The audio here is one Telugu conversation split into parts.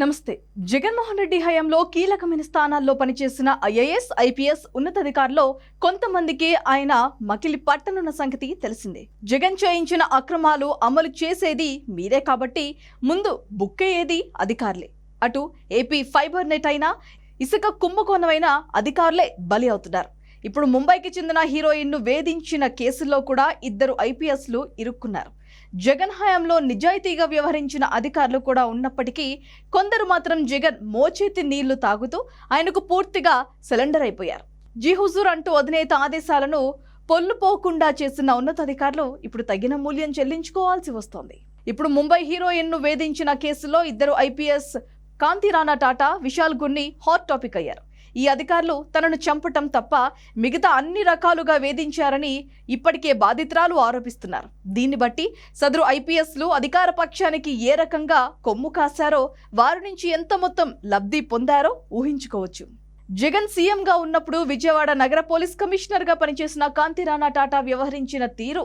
నమస్తే. జగన్మోహన్ రెడ్డి హయాంలో కీలకమైన స్థానాల్లో పనిచేసిన ఐఏఎస్ ఐపీఎస్ ఉన్నతాధికారుల్లో కొంతమందికి ఆయన మకిలి పట్టనున్న సంగతి తెలిసిందే. జగన్ చేయించిన అక్రమాలు అమలు చేసేది మీరే కాబట్టి ముందు బుక్కయ్యేది అధికారులే. అటు ఏపీ ఫైబర్ నెట్ అయినా ఇసుక కుంభకోణమైన అధికారులే బలి అవుతున్నారు. ఇప్పుడు ముంబైకి చెందిన హీరోయిన్ను వేధించిన కేసుల్లో కూడా ఇద్దరు ఐపీఎస్లు ఇరుక్కున్నారు. జగన్ హయాంలో నిజాయితీగా వ్యవహరించిన అధికారులు కూడా ఉన్నప్పటికీ కొందరు మాత్రం జగన్ మోచేతి నీళ్ళు తాగుతూ ఆయనకు పూర్తిగా సిలిండర్ అయిపోయారు. జీ హుజూర్ అంటూ అధినేత ఆదేశాలను పొల్లుపోకుండా చేసిన ఉన్నతాధికారులు ఇప్పుడు తగిన మూల్యం చెల్లించుకోవాల్సి వస్తోంది. ఇప్పుడు ముంబై హీరోయిన్ను వేధించిన కేసులో ఇద్దరు IPS Kantirana Tata Vishal Gunni hot topic అయ్యారు. ఈ అధికారులు తనను చంపటం తప్ప మిగతా అన్ని రకాలుగా వేధించారని ఇప్పటికే బాధితురాలు ఆరోపిస్తున్నారు. దీన్ని బట్టి సదరు ఐపీఎస్లు అధికార పక్షానికి ఏ రకంగా కొమ్ము కాశారో వారి నుంచి ఎంత మొత్తం లబ్ధి పొందారో ఊహించుకోవచ్చు. జగన్ సీఎంగా ఉన్నప్పుడు విజయవాడ నగర పోలీస్ కమిషనర్గా పనిచేసిన కాంతిరాణా టాటా వ్యవహరించిన తీరు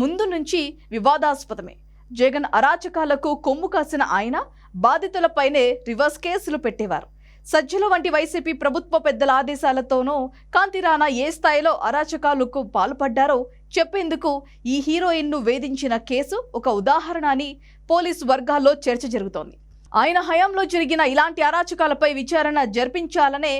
ముందు నుంచి వివాదాస్పదమే. జగన్ అరాచకాలకు కొమ్ము కాసిన ఆయన బాధితులపైనే రివర్స్ కేసులు పెట్టేవారు. సజ్జల వంటి వైసీపీ ప్రభుత్వ పెద్దల ఆదేశాలతోనూ కాంతిరాణా ఏ స్థాయిలో అరాచకాలకు పాల్పడ్డారో చెప్పేందుకు ఈ హీరోయిన్ను వేధించిన కేసు ఒక ఉదాహరణ అని పోలీసు వర్గాల్లో చర్చ జరుగుతోంది. ఆయన హయాంలో జరిగిన ఇలాంటి అరాచకాలపై విచారణ జరిపించాలనే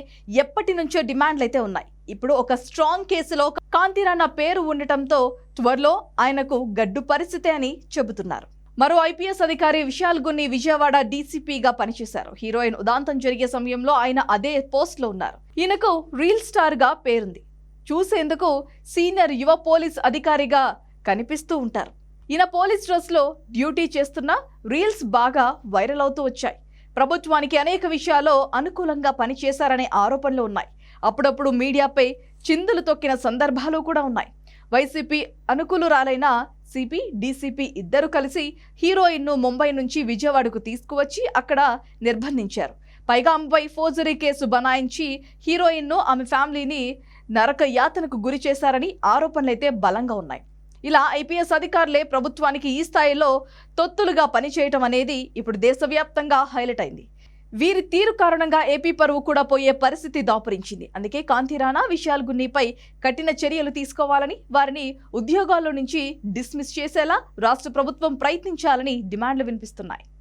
ఎప్పటి నుంచో డిమాండ్లు అయితే ఉన్నాయి. ఇప్పుడు ఒక స్ట్రాంగ్ కేసులో కాంతిరాణా పేరు ఉండటంతో త్వరలో ఆయనకు గడ్డు పరిస్థితి అని చెబుతున్నారు. మరో ఐపీఎస్ అధికారి విశాల్ గున్ని విజయవాడ డీసీపీగా పనిచేశారు. హీరోయిన్ ఉదాంతం జరిగే సమయంలో ఆయన అదే పోస్ట్లో ఉన్నారు. ఈయనకు రీల్ స్టార్గా పేరుంది. చూసేందుకు సీనియర్ యువ పోలీస్ అధికారిగా కనిపిస్తూ ఉంటారు. ఈయన పోలీస్ డ్రెస్లో డ్యూటీ చేస్తున్న రీల్స్ బాగా వైరల్ అవుతూ వచ్చాయి. ప్రభుత్వానికి అనేక విషయాల్లో అనుకూలంగా పనిచేశారనే ఆరోపణలు ఉన్నాయి. అప్పుడప్పుడు మీడియాపై చిందులు తొక్కిన సందర్భాలు కూడా ఉన్నాయి. వైసీపీ అనుకూలురాలైన సిపి డీసీపీ ఇద్దరు కలిసి హీరోయిన్ను ముంబై నుంచి విజయవాడకు తీసుకువచ్చి అక్కడ నిర్బంధించారు. పైగా ఆమెపై ఫోర్జరీ కేసు బనాయించి హీరోయిన్ను ఆమె ఫ్యామిలీని నరక యాతనకు గురి చేశారని ఆరోపణలైతే బలంగా ఉన్నాయి. ఇలా ఐపీఎస్ అధికారులే ప్రభుత్వానికి ఈ స్థాయిలో తొత్తులుగా పనిచేయటం అనేది ఇప్పుడు దేశవ్యాప్తంగా హైలైట్ అయింది. వీరి తీరు కారణంగా ఏపీ పరువు కూడా పోయే పరిస్థితి దాపురించింది. అందుకే కాంతిరాణా విశాల్ గున్నీపై కఠిన చర్యలు తీసుకోవాలని వారిని ఉద్యోగాల్లో నుంచి డిస్మిస్ చేసేలా రాష్ట్ర ప్రభుత్వం ప్రయత్నించాలని డిమాండ్లు వినిపిస్తున్నాయి.